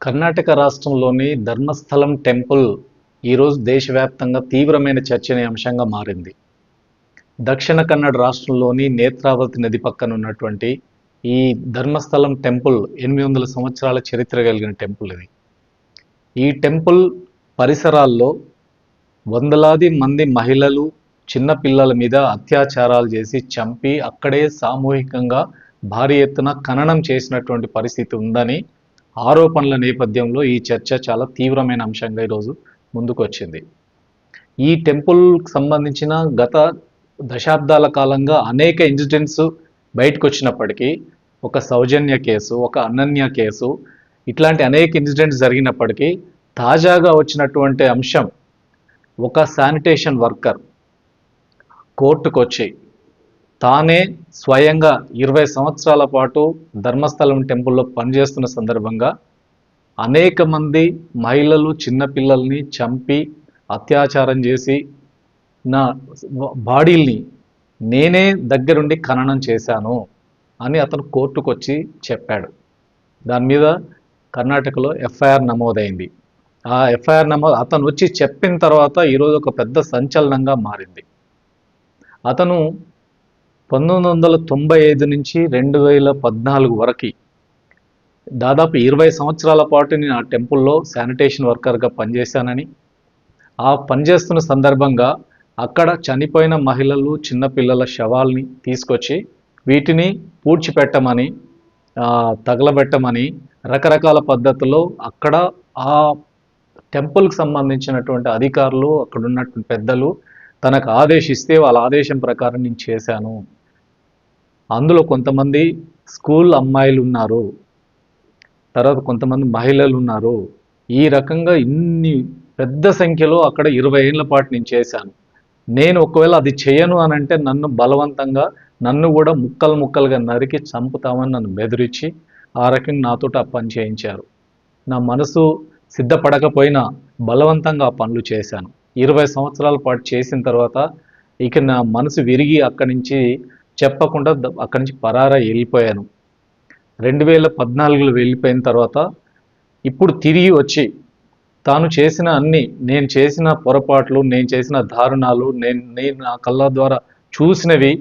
కర్ణాటక రాష్ట్రంలోని ధర్మస్థలం టెంపుల్ ఈరోజు దేశవ్యాప్తంగా తీవ్రమైన చర్చనీయాంశంగా మారింది. దక్షిణ కన్నడ రాష్ట్రంలోని నేత్రావతి నది పక్కన ఉన్నటువంటి ఈ ధర్మస్థలం టెంపుల్ ఎనిమిది వందల సంవత్సరాల చరిత్ర కలిగిన టెంపుల్ ఇది. ఈ టెంపుల్ పరిసరాల్లో వందలాది మంది మహిళలు చిన్నపిల్లల మీద అత్యాచారాలు చేసి చంపి అక్కడే సామూహికంగా భారీ ఎత్తున ఖననం చేసినటువంటి పరిస్థితి ఉందని ఆరోపణల నేపథ్యంలో ఈ చర్చ చాలా తీవ్రమైన అంశంగా ఈరోజు ముందుకు వచ్చింది ఈ టెంపుల్కి సంబంధించిన గత దశాబ్దాల కాలంగా అనేక ఇన్సిడెంట్స్ బయటకు వచ్చినప్పటికీ ఒక సౌజన్య కేసు ఒక అనన్య కేసు ఇట్లాంటి అనేక ఇన్సిడెంట్స్ జరిగినప్పటికీ తాజాగా వచ్చినటువంటి అంశం ఒక శానిటేషన్ వర్కర్ కోర్టుకు వచ్చి తానే స్వయంగా ఇరవై సంవత్సరాల పాటు ధర్మస్థలం టెంపుల్లో పనిచేస్తున్న సందర్భంగా అనేక మంది మహిళలు చిన్నపిల్లల్ని చంపి అత్యాచారం చేసి నా బాడీల్ని నేనే దగ్గరుండి ఖననం చేశాను అని అతను కోర్టుకు వచ్చి చెప్పాడు. దాని మీద కర్ణాటకలో ఎఫ్ఐఆర్ నమోదైంది. ఆ ఎఫ్ఐఆర్ నమోదు అతను వచ్చి చెప్పిన తర్వాత ఈరోజు ఒక పెద్ద సంచలనంగా మారింది. అతను పంతొమ్మిది వందల తొంభై ఐదు నుంచి రెండు వేల పద్నాలుగు వరకు దాదాపు ఇరవై సంవత్సరాల పాటు నేను ఆ టెంపుల్లో శానిటేషన్ వర్కర్గా పనిచేశానని ఆ పనిచేస్తున్న సందర్భంగా అక్కడ చనిపోయిన మహిళలు చిన్నపిల్లల శవాల్ని తీసుకొచ్చి వీటిని పూడ్చిపెట్టమని తగలబెట్టమని రకరకాల పద్ధతుల్లో అక్కడ ఆ టెంపుల్కి సంబంధించినటువంటి అధికారులు అక్కడ ఉన్నటువంటి పెద్దలు తనకు ఆదేశిస్తే వాళ్ళ ఆదేశం ప్రకారం నేను చేశాను. అందులో కొంతమంది స్కూల్ అమ్మాయిలు ఉన్నారు తర్వాత కొంతమంది మహిళలు ఉన్నారు ఈ రకంగా ఇన్ని పెద్ద సంఖ్యలో అక్కడ ఇరవై ఏళ్ళ పాటు నేను చేశాను. నేను ఒకవేళ అది చేయను అని అంటే నన్ను బలవంతంగా నన్ను కూడా ముక్కలు ముక్కలుగా నరికి చంపుతామని నన్ను బెదిరించి ఆ రకంగా నాతో ఆ పని చేయించారు. నా మనసు సిద్ధపడకపోయినా బలవంతంగా ఆ పనులు చేశాను. ఇరవై సంవత్సరాల పాటు చేసిన తర్వాత ఇక నా మనసు విరిగి అక్కడి నుంచి చెప్పకుండా అక్కడి నుంచి పరారా వెళ్ళిపోయాను. రెండు వేల పద్నాలుగులో వెళ్ళిపోయిన తర్వాత ఇప్పుడు తిరిగి వచ్చి తాను చేసిన అన్ని నేను చేసిన పొరపాట్లు నేను చేసిన దారుణాలు నేను నేను నా కళ్ళ ద్వారా చూసినవి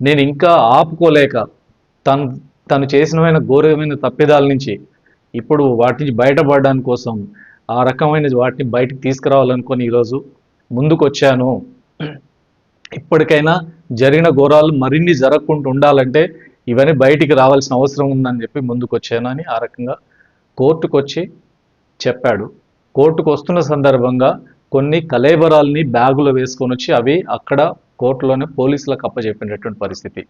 నేను ఇంకా ఆపుకోలేక తను తను చేసినమైన ఘోరమైన తప్పిదాల నుంచి ఇప్పుడు వాటి నుంచి బయటపడడానికి కోసం ఆ రకమైన వాటిని బయటికి తీసుకురావాలనుకొని ఈరోజు ముందుకు వచ్చాను ఇప్పటికైనా జరిగిన ఘోరాలు మరిన్ని జరగకుండా ఉండాలంటే ఇవన్నీ బయటికి రావాల్సిన అవసరం ఉందని చెప్పి ముందుకు వచ్చానని ఆ రకంగా కోర్టుకు వచ్చి చెప్పాడు. కోర్టుకు వస్తున్న సందర్భంగా కొన్ని కలేబరాల్ని బ్యాగులో వేసుకొని వచ్చి అవి అక్కడ కోర్టులోనే పోలీసులకు అప్పచెప్పినటువంటి పరిస్థితి.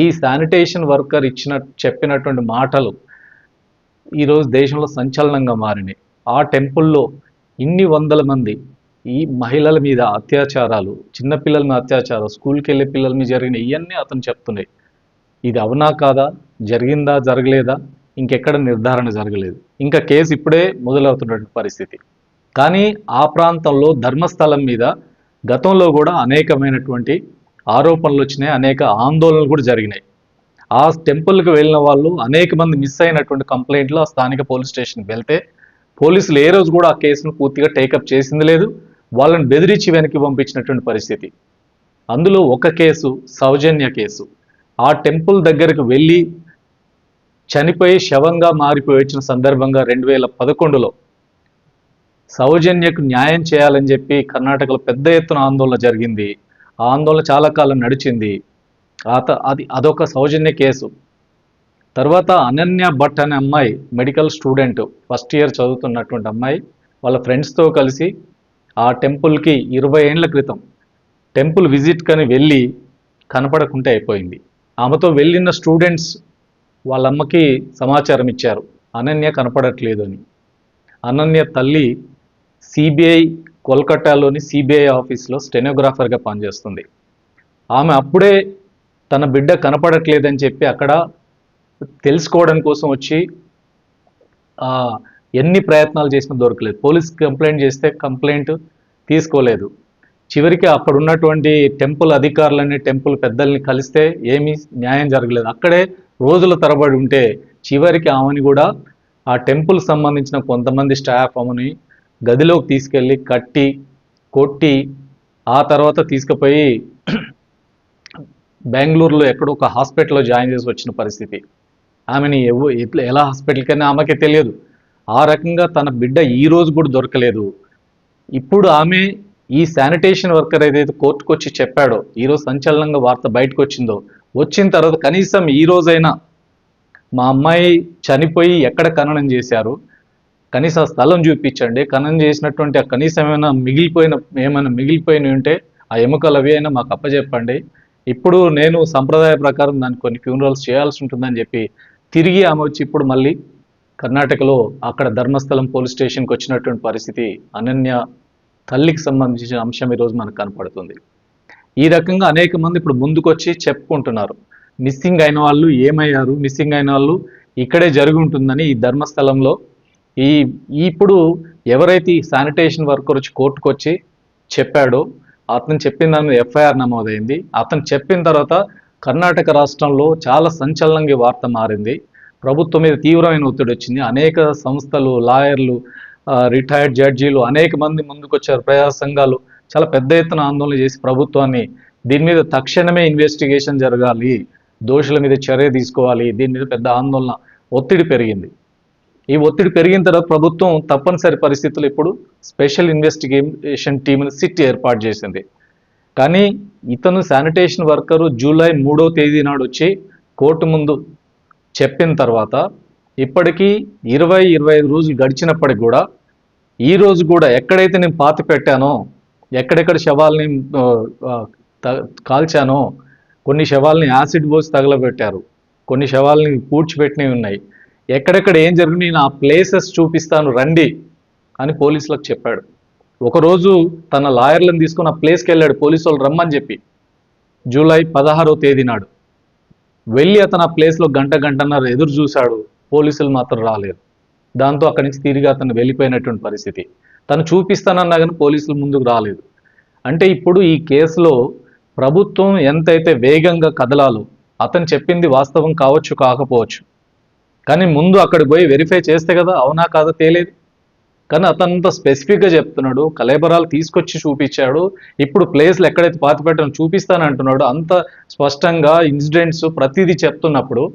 ఈ శానిటేషన్ వర్కర్ ఇచ్చిన చెప్పినటువంటి మాటలు ఈరోజు దేశంలో సంచలనంగా మారినాయి. ఆ టెంపుల్లో ఇన్ని వందల మంది ఈ మహిళల మీద అత్యాచారాలు చిన్నపిల్లల మీద అత్యాచారాలు స్కూల్కి వెళ్ళే పిల్లల మీద జరిగిన ఇవన్నీ అతను చెప్తున్నాయి. ఇది అవునా కాదా? జరిగిందా? జరగలేదా? ఇంకెక్కడ నిర్ధారణ జరగలేదు. ఇంకా కేసు ఇప్పుడే మొదలవుతున్నటువంటి పరిస్థితి. కానీ ఆ ప్రాంతంలో ధర్మస్థలం మీద గతంలో కూడా అనేకమైనటువంటి ఆరోపణలు వచ్చినాయి అనేక ఆందోళనలు కూడా జరిగినాయి. ఆ టెంపుల్కి వెళ్ళిన వాళ్ళు అనేక మంది మిస్ అయినటువంటి కంప్లైంట్లు ఆ స్థానిక పోలీస్ స్టేషన్కి వెళ్తే పోలీసులు ఏ రోజు కూడా ఆ కేసును పూర్తిగా టేకప్ చేసింది లేదు. వాళ్ళని బెదిరించి వెనక్కి పంపించినటువంటి పరిస్థితి. అందులో ఒక కేసు సౌజన్య కేసు. ఆ టెంపుల్ దగ్గరకు వెళ్ళి చనిపోయి శవంగా మారిపోయి వచ్చిన సందర్భంగా రెండు వేల పదకొండులో సౌజన్యకు న్యాయం చేయాలని చెప్పి కర్ణాటకలో పెద్ద ఎత్తున ఆందోళన జరిగింది. ఆ ఆందోళన చాలా కాలం నడిచింది. ఆత అది అదొక సౌజన్య కేసు. తర్వాత అనన్య భట్ అనే అమ్మాయి మెడికల్ స్టూడెంట్ ఫస్ట్ ఇయర్ చదువుతున్నటువంటి అమ్మాయి. వాళ్ళ ఫ్రెండ్స్తో కలిసి ఆ టెంపుల్కి ఇరవై ఏండ్ల క్రితం టెంపుల్ విజిట్ కని వెళ్ళి కనపడకుండా అయిపోయింది. ఆమెతో వెళ్ళిన స్టూడెంట్స్ వాళ్ళ అమ్మకి సమాచారం ఇచ్చారు. అనన్య కనపడట్లేదు అని అనన్య తల్లి సిబిఐ కోల్కటాలోని సిబిఐ ఆఫీస్లో స్టెనోగ్రాఫర్గా పనిచేస్తుంది. ఆమె అప్పుడే తన బిడ్డ కనపడట్లేదని చెప్పి అక్కడ తెలుసుకోవడం కోసం వచ్చి ఎన్ని ప్రయత్నాలు చేసినా దొరకలేదు. పోలీస్ కంప్లైంట్ చేస్తే కంప్లైంట్ తీసుకోలేదు. చివరికి అక్కడ ఉన్నటువంటి టెంపుల్ అధికారులని టెంపుల్ పెద్దల్ని కలిస్తే ఏమీ న్యాయం జరగలేదు. అక్కడే రోజుల తరబడి ఉంటే చివరికి ఆమెని కూడా ఆ టెంపుల్ సంబంధించిన కొంతమంది స్టాఫ్ ఆమెని గదిలోకి తీసుకెళ్ళి కట్టి కొట్టి ఆ తర్వాత తీసుకుపోయి బెంగళూరులో ఎక్కడో ఒక హాస్పిటల్లో జాయిన్ చేసి వచ్చిన పరిస్థితి. ఆమెని ఎవ ఎట్లా ఎలా హాస్పిటల్కి అని ఆమెకే తెలియదు. ఆ రకంగా తన బిడ్డ ఈ రోజు కూడా దొరకలేదు. ఇప్పుడు ఆమె ఈ శానిటేషన్ వర్కర్ ఏదైతే కోర్టుకు వచ్చి చెప్పాడో ఈరోజు సంచలనంగా వార్త బయటకు వచ్చిందో వచ్చిన తర్వాత కనీసం ఈ రోజైనా మా అమ్మాయి చనిపోయి ఎక్కడ ఖననం చేశారు కనీసం స్థలం చూపించండి ఖననం చేసినటువంటి ఆ కనీసం ఏమైనా మిగిలిపోయిన ఏమైనా మిగిలిపోయినవి ఉంటే ఆ ఎముకలు అవి అయినా మాకు అప్పచెప్పండి ఇప్పుడు నేను సంప్రదాయ ప్రకారం దానికి కొన్ని ఫ్యూనరల్స్ చేయాల్సి ఉంటుందని చెప్పి తిరిగి ఆమె వచ్చి ఇప్పుడు మళ్ళీ కర్ణాటకలో అక్కడ ధర్మస్థలం పోలీస్ స్టేషన్కి వచ్చినటువంటి పరిస్థితి అనన్య తల్లికి సంబంధించిన అంశం ఈరోజు మనకు కనపడుతుంది. ఈ రకంగా అనేక మంది ఇప్పుడు ముందుకొచ్చి చెప్పుకుంటున్నారు. మిస్సింగ్ అయిన వాళ్ళు ఏమయ్యారు? మిస్సింగ్ అయిన వాళ్ళు ఇక్కడే జరిగి ఉంటుందని ఈ ధర్మస్థలంలో ఈ ఇప్పుడు ఎవరైతే ఈ శానిటేషన్ వర్కర్ వచ్చి కోర్టుకు వచ్చి చెప్పాడో అతను చెప్పిన దాని మీద ఎఫ్ఐఆర్ నమోదైంది. అతను చెప్పిన తర్వాత కర్ణాటక రాష్ట్రంలో చాలా సంచలనంగా వార్త మారింది. ప్రభుత్వం మీద తీవ్రమైన ఒత్తిడి వచ్చింది. అనేక సంస్థలు లాయర్లు రిటైర్డ్ జడ్జీలు అనేక మంది ముందుకొచ్చారు ప్రజా సంఘాలు చాలా పెద్ద ఎత్తున ఆందోళన చేసి ప్రభుత్వాన్ని దీని మీద తక్షణమే ఇన్వెస్టిగేషన్ జరగాలి. దోషుల మీద చర్య తీసుకోవాలి. దీని మీద పెద్ద ఆందోళన ఒత్తిడి పెరిగింది. ఈ ఒత్తిడి పెరిగిన తర్వాత ప్రభుత్వం తప్పనిసరి పరిస్థితులు ఇప్పుడు స్పెషల్ ఇన్వెస్టిగేషన్ టీంని సిట్ ఏర్పాటు చేసింది. కానీ ఇతను శానిటేషన్ వర్కరు జూలై మూడో తేదీ నాడు వచ్చి కోర్టు ముందు చెప్పిన తర్వాత ఇప్పటికీ ఇరవై ఇరవై ఐదు రోజులు గడిచినప్పటికి కూడా ఈ రోజు కూడా ఎక్కడైతే నేను పాతి పెట్టానో ఎక్కడెక్కడ శవాల్ని కాల్చానో కొన్ని శవాల్ని యాసిడ్ పోసి తగలబెట్టారు. కొన్ని శవాల్ని పూడ్చిపెట్టినవి ఉన్నాయి. ఎక్కడెక్కడ ఏం జరిగింది నేను ఆ ప్లేసెస్ చూపిస్తాను రండి అని పోలీసులకు చెప్పాడు. ఒకరోజు తన లాయర్లను తీసుకుని ఆ ప్లేస్కి వెళ్ళాడు పోలీసు వాళ్ళు రమ్మని చెప్పి. జూలై పదహారో తేదీ నాడు. వెళ్ళి అతను ఆ ప్లేస్లో గంట గంటన్నర ఎదురు చూశాడు. పోలీసులు మాత్రం రాలేదు. దాంతో అక్కడి నుంచి తిరిగి అతను వెళ్ళిపోయినటువంటి పరిస్థితి. తను చూపిస్తానన్నా కానీ పోలీసులు ముందుకు రాలేదు. అంటే ఇప్పుడు ఈ కేసులో ప్రభుత్వం ఎంతైతే వేగంగా కదలాలో అతను చెప్పింది వాస్తవం కావచ్చు కాకపోవచ్చు. కానీ ముందు అక్కడికి పోయి వెరిఫై చేస్తే కదా అవునా కాదా తేలేదు? కానీ అతనంత స్పెసిఫిక్గా చెప్తున్నాడు కలేబరాలు తీసుకొచ్చి చూపించాడు ఇప్పుడు ప్లేస్లు ఎక్కడైతే పాతి పెట్టడం చూపిస్తానంటున్నాడు అంత స్పష్టంగా ఇన్సిడెంట్స్ ప్రతిదీ చెప్తున్నప్పుడు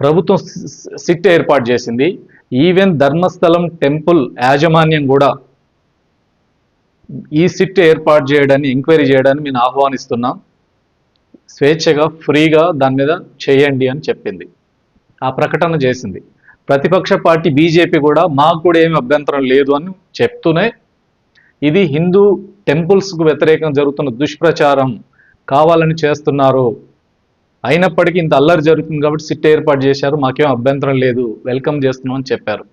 ప్రభుత్వం సి- సిట్ ఏర్పాటు చేసింది. ఈవెన్ ధర్మస్థలం టెంపుల్ యాజమాన్యం కూడా ఈ సిట్ ఏర్పాటు చేయడాన్ని ఎంక్వైరీ చేయడాన్ని మేము ఆహ్వానిస్తున్నాం. స్వేచ్ఛగా ఫ్రీగా దాని మీద చేయండి అని చెప్పింది. ఆ ప్రకటన చేసింది. ప్రతిపక్ష పార్టీ బీజేపీ కూడా మాకు కూడా ఏమి అభ్యంతరం లేదు అని చెప్తూనే ఇది హిందూ టెంపుల్స్కు వ్యతిరేకం జరుగుతున్న దుష్ప్రచారం కావాలని చేస్తున్నారు. అయినప్పటికీ ఇంత అల్లరి జరుగుతుంది కాబట్టి సిట్ ఏర్పాటు చేశారు. మాకేం అభ్యంతరం లేదు. వెల్కమ్ చేస్తున్నామని చెప్పారు.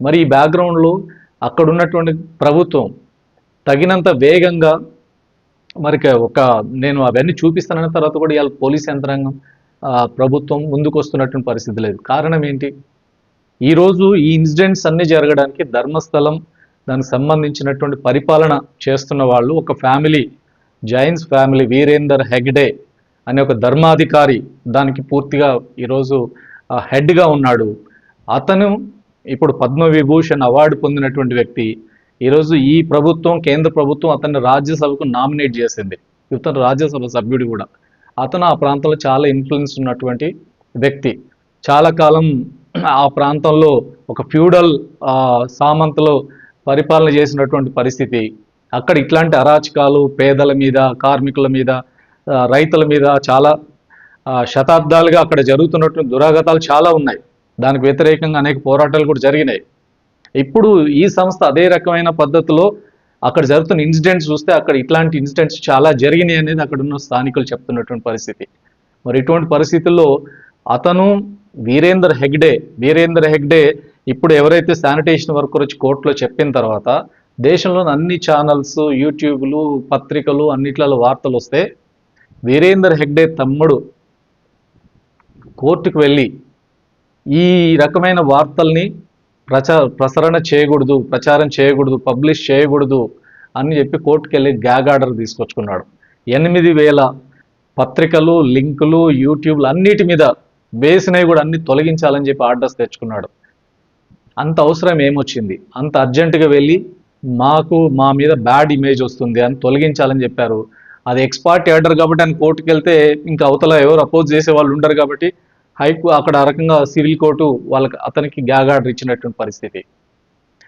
మరి ఈ బ్యాక్గ్రౌండ్లో అక్కడున్నటువంటి ప్రభుత్వం తగినంత వేగంగా మరి ఒక నేను అవన్నీ చూపిస్తానన్న తర్వాత కూడా ఇవాళ పోలీస్ యంత్రాంగం ప్రభుత్వం ముందుకు వస్తున్నటువంటి పరిస్థితి లేదు. కారణం ఏంటి? ఈరోజు ఈ ఇన్సిడెంట్స్ అన్ని జరగడానికి ధర్మస్థలం దానికి సంబంధించినటువంటి పరిపాలన చేస్తున్న వాళ్ళు ఒక ఫ్యామిలీ జైన్స్ ఫ్యామిలీ వీరేందర్ హెగ్డే అనే ఒక ధర్మాధికారి దానికి పూర్తిగా ఈరోజు హెడ్గా ఉన్నాడు. అతను ఇప్పుడు పద్మవిభూషణ్ అవార్డు పొందినటువంటి వ్యక్తి. ఈరోజు ఈ ప్రభుత్వం కేంద్ర ప్రభుత్వం అతన్ని రాజ్యసభకు నామినేట్ చేసింది. ఇతను రాజ్యసభ సభ్యుడు కూడా. అతను ఆ ప్రాంతంలో చాలా ఇన్ఫ్లుయెన్స్ ఉన్నటువంటి వ్యక్తి. చాలా కాలం ఆ ప్రాంతంలో ఒక ఫ్యూడల్ సామంతలో పరిపాలన చేసినటువంటి పరిస్థితి. అక్కడ ఇట్లాంటి అరాచకాలు పేదల మీద కార్మికుల మీద రైతుల మీద చాలా శతాబ్దాలుగా అక్కడ జరుగుతున్నటువంటి దురాగతాలు చాలా ఉన్నాయి. దానికి వ్యతిరేకంగా అనేక పోరాటాలు కూడా జరిగినాయి. ఇప్పుడు ఈ సంస్థ అదే రకమైన పద్ధతిలో అక్కడ జరుగుతున్న ఇన్సిడెంట్స్ చూస్తే అక్కడ ఇట్లాంటి ఇన్సిడెంట్స్ చాలా జరిగినాయి అనేది అక్కడ ఉన్న స్థానికులు చెప్తున్నటువంటి పరిస్థితి. మరి ఇటువంటి పరిస్థితుల్లో అతను వీరేందర్ హెగ్డే వీరేందర్ హెగ్డే ఇప్పుడు ఎవరైతే శానిటేషన్ వర్కర్ వచ్చి కోర్టులో చెప్పిన తర్వాత దేశంలోని అన్ని ఛానల్స్ యూట్యూబ్లు పత్రికలు అన్నిట్లలో వార్తలు వస్తే వీరేందర్ హెగ్డే తమ్ముడు కోర్టుకు వెళ్ళి ఈ రకమైన వార్తల్ని ప్రచార ప్రసరణ చేయకూడదు ప్రచారం చేయకూడదు పబ్లిష్ చేయకూడదు అని చెప్పి కోర్టుకు వెళ్ళి గ్యాగ్ ఆర్డర్ తీసుకొచ్చుకున్నాడు. ఎనిమిది వేల పత్రికలు లింకులు యూట్యూబ్లు అన్నిటి మీద బేసినవి కూడా అన్ని తొలగించాలని చెప్పి ఆర్డర్స్ తెచ్చుకున్నాడు. అంత అవసరం ఏమొచ్చింది? అంత అర్జెంటుగా వెళ్ళి మాకు మా మీద బ్యాడ్ ఇమేజ్ వస్తుంది అని తొలగించాలని చెప్పారు. అది ఎక్స్పార్ట్ ఆర్డర్ కాబట్టి ఆయన కోర్టుకి వెళ్తే ఇంకా అవతల ఎవరు అపోజ్ చేసే వాళ్ళు ఉండరు కాబట్టి హైకు అక్కడ ఆ రకంగా సివిల్ కోర్టు వాళ్ళకి అతనికి గ్యాగ్ ఆర్డర్ ఇచ్చినటువంటి పరిస్థితి.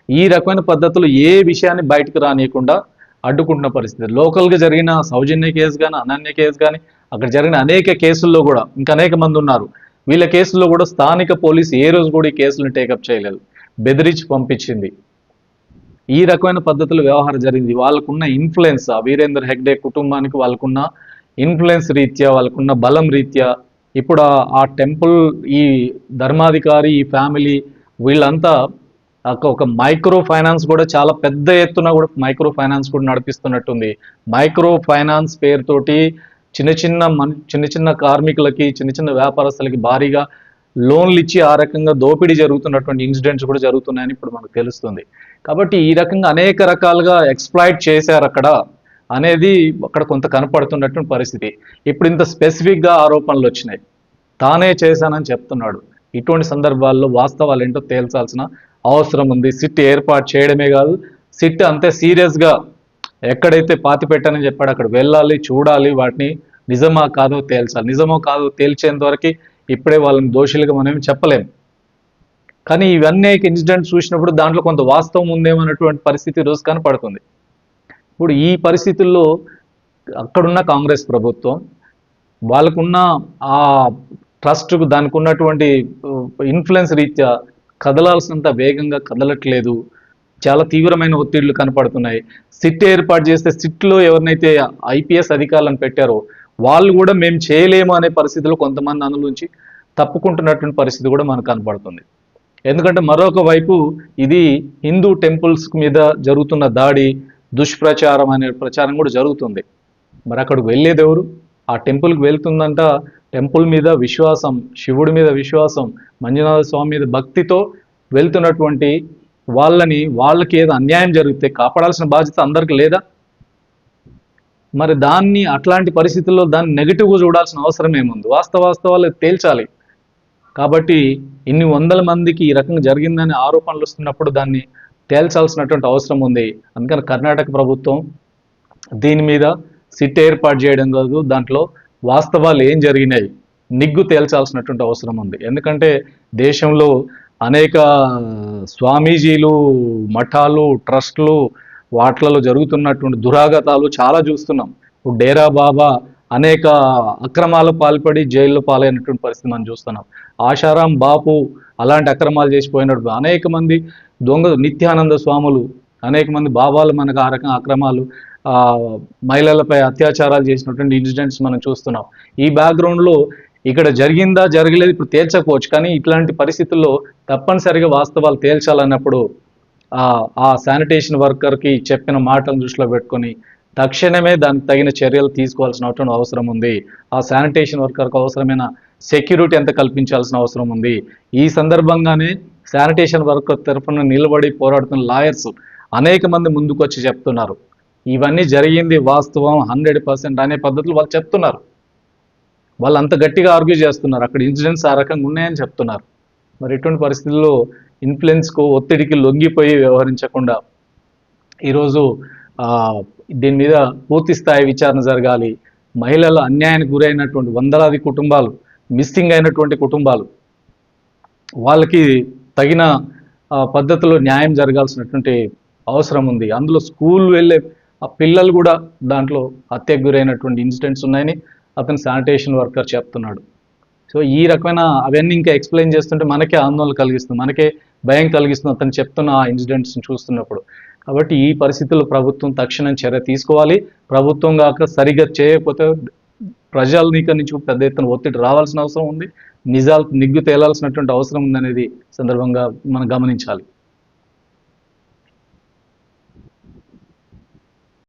ఈ రకమైన పద్ధతులు ఏ విషయాన్ని బయటకు రానియకుండా అడ్డుకుంటున్న పరిస్థితి. లోకల్గా జరిగిన సౌజన్య కేసు కానీ అనన్య కేసు కానీ అక్కడ జరిగిన అనేక కేసుల్లో కూడా ఇంకా అనేక మంది ఉన్నారు. వీళ్ళ కేసుల్లో కూడా స్థానిక పోలీసు ఏ రోజు కూడా ఈ కేసులను టేకప్ చేయలేదు. బెదిరించి పంపించింది. ఈ రకమైన పద్ధతులు వ్యవహారం జరిగింది. వాళ్ళకున్న ఇన్ఫ్లుయెన్స్ ఆ వీరేందర్ హెగ్డే కుటుంబానికి వాళ్ళకున్న ఇన్ఫ్లుయెన్స్ రీత్యా వాళ్ళకున్న బలం రీత్యా ఇప్పుడు ఆ- ఆ టెంపుల్ ఈ ధర్మాధికారి ఈ ఫ్యామిలీ వీళ్ళంతా ఒక- ఒక మైక్రో ఫైనాన్స్ కూడా చాలా పెద్ద ఎత్తున కూడా మైక్రో ఫైనాన్స్ కూడా నడిపిస్తున్నట్టుంది. మైక్రో ఫైనాన్స్ పేరుతోటి చిన్న చిన్న మన చిన్న చిన్న కార్మికులకి చిన్న చిన్న వ్యాపారస్తులకి భారీగా లోన్లు ఇచ్చి ఆ రకంగా దోపిడీ జరుగుతున్నటువంటి ఇన్సిడెంట్స్ కూడా జరుగుతున్నాయని ఇప్పుడు మనకు తెలుస్తుంది. కాబట్టి ఈ రకంగా అనేక రకాలుగా ఎక్స్ప్లాయిట్ చేశారు అక్కడ అనేది అక్కడ కొంత కనపడుతున్నటువంటి పరిస్థితి. ఇప్పుడు ఇంత స్పెసిఫిక్గా ఆరోపణలు వచ్చినాయి. తానే చేశానని చెప్తున్నాడు. ఇటువంటి సందర్భాల్లో వాస్తవాలు ఏంటో తేల్చాల్సిన అవసరం ఉంది. సిట్ ఏర్పాటు చేయడమే కాదు సిట్ అంతే సీరియస్గా ఎక్కడైతే పాతి పెట్టానని చెప్పాడు అక్కడ వెళ్ళాలి చూడాలి వాటిని నిజమా కాదో తేల్చాలి. నిజమో కాదో తేల్చేంత వరకు ఇప్పుడే వాళ్ళని దోషులుగా మనం చెప్పలేము కానీ ఇవన్నీ ఇన్సిడెంట్స్ చూసినప్పుడు దాంట్లో కొంత వాస్తవం ఉందేమన్నటువంటి పరిస్థితి రోజు కనపడుతుంది. ఇప్పుడు ఈ పరిస్థితుల్లో అక్కడున్న కాంగ్రెస్ ప్రభుత్వం వాళ్ళకున్న ఆ ట్రస్ట్కు దానికి ఉన్నటువంటి ఇన్ఫ్లుయెన్స్ రీత్యా కదలాల్సినంత వేగంగా కదలట్లేదు. చాలా తీవ్రమైన ఒత్తిళ్ళు కనపడుతున్నాయి. సిట్ ఏర్పాటు చేస్తే సిట్లో ఎవరినైతే ఐపీఎస్ అధికారులను పెట్టారో వాళ్ళు కూడా మేము చేయలేము అనే పరిస్థితిలో కొంతమంది అందులోంచి తప్పుకుంటున్నటువంటి పరిస్థితి కూడా మనకు కనపడుతుంది. ఎందుకంటే మరొక వైపు ఇది హిందూ టెంపుల్స్ మీద జరుగుతున్న దాడి దుష్ప్రచారం అనే ప్రచారం కూడా జరుగుతుంది. మరి అక్కడికి వెళ్ళేది ఎవరు? ఆ టెంపుల్కి వెళ్తుందంట టెంపుల్ మీద విశ్వాసం శివుడి మీద విశ్వాసం మంజునాథ స్వామి మీద భక్తితో వెళ్తున్నటువంటి వాళ్ళని వాళ్ళకి ఏదో అన్యాయం జరిగితే కాపాడాల్సిన బాధ్యత అందరికీ లేదా? మరి దాన్ని అట్లాంటి పరిస్థితుల్లో దాన్ని నెగిటివ్గా చూడాల్సిన అవసరం ఏముంది? వాస్తవ వాస్తవాలు తేల్చాలి. కాబట్టి ఇన్ని వందల మందికి ఈ రకంగా జరిగిందని ఆరోపణలు వస్తున్నప్పుడు దాన్ని తేల్చాల్సినటువంటి అవసరం ఉంది. అందుకని కర్ణాటక ప్రభుత్వం దీని మీద సిట్ ఏర్పాటు చేయడం కాదు దాంట్లో వాస్తవాలు ఏం జరిగినాయి నిగ్గు తేల్చాల్సినటువంటి అవసరం ఉంది. ఎందుకంటే దేశంలో అనేక స్వామీజీలు మఠాలు ట్రస్ట్లు వాట్లలో జరుగుతున్నటువంటి దురాగతాలు చాలా చూస్తున్నాం. డేరా బాబా అనేక అక్రమాలు పాల్పడి జైల్లో పాలైనటువంటి పరిస్థితి మనం చూస్తున్నాం. ఆశారాం బాపు అలాంటి అక్రమాలు చేసిపోయినట్టు అనేక మంది దొంగ నిత్యానంద స్వాములు అనేక మంది బాబాలు మనకు ఆ రకంగా అక్రమాలు మహిళలపై అత్యాచారాలు చేసినటువంటి ఇన్సిడెంట్స్ మనం చూస్తున్నాం. ఈ బ్యాక్గ్రౌండ్లో ఇక్కడ జరిగిందా జరగలేదు ఇప్పుడు తేల్చకపోవచ్చు. కానీ ఇట్లాంటి పరిస్థితుల్లో తప్పనిసరిగా వాస్తవాలు తేల్చాలన్నప్పుడు ఆ శానిటేషన్ వర్కర్కి చెప్పిన మాటలను దృష్టిలో పెట్టుకొని తక్షణమే దానికి తగిన చర్యలు తీసుకోవాల్సిన అవసరం ఉంది. ఆ శానిటేషన్ వర్కర్కు అవసరమైన సెక్యూరిటీ ఎంత కల్పించాల్సిన అవసరం ఉంది. ఈ సందర్భంగానే శానిటేషన్ వర్కర్ తరఫున నిలబడి పోరాడుతున్న లాయర్స్ అనేక మంది ముందుకు వచ్చి చెప్తున్నారు. ఇవన్నీ జరిగింది వాస్తవం హండ్రెడ్ పర్సెంట్ అనే పద్ధతులు వాళ్ళు చెప్తున్నారు. వాళ్ళు అంత గట్టిగా ఆర్గ్యూ చేస్తున్నారు. అక్కడ ఇన్సిడెంట్స్ ఆ రకంగా ఉన్నాయని చెప్తున్నారు. మరి ఇటువంటి పరిస్థితుల్లో ఇన్ఫ్లుయెన్స్కు ఒత్తిడికి లొంగిపోయి వ్యవహరించకుండా ఈరోజు దీని మీద పూర్తి స్థాయి విచారణ జరగాలి. మహిళల అన్యాయానికి గురైనటువంటి వందలాది కుటుంబాలు మిస్సింగ్ అయినటువంటి కుటుంబాలు వాళ్ళకి తగిన పద్ధతిలో న్యాయం జరగాల్సినటువంటి అవసరం ఉంది. అందులో స్కూల్ వెళ్ళే ఆ పిల్లలు కూడా దాంట్లో హత్యకు గురైనటువంటి ఇన్సిడెంట్స్ ఉన్నాయని అతను శానిటేషన్ వర్కర్ చెప్తున్నాడు. సో ఈ రకమైన అవన్నీ ఇంకా ఎక్స్ప్లెయిన్ చేస్తుంటే మనకే ఆందోళన కలిగిస్తుంది మనకే భయం కలిగిస్తుంది అతను చెప్తున్న ఆ ఇన్సిడెంట్స్ని చూస్తున్నప్పుడు. కాబట్టి ఈ పరిస్థితుల్లో ప్రభుత్వం తక్షణం చర్య తీసుకోవాలి. ప్రభుత్వం కాక సరిగ్గా చేయకపోతే ప్రజానీక నుంచి పెద్ద ఎత్తున ఒత్తిడి రావాల్సిన అవసరం ఉంది. నిజాలు నిగ్గు తేలాల్సినటువంటి అవసరం ఉందనేది సందర్భంగా మనం గమనించాలి.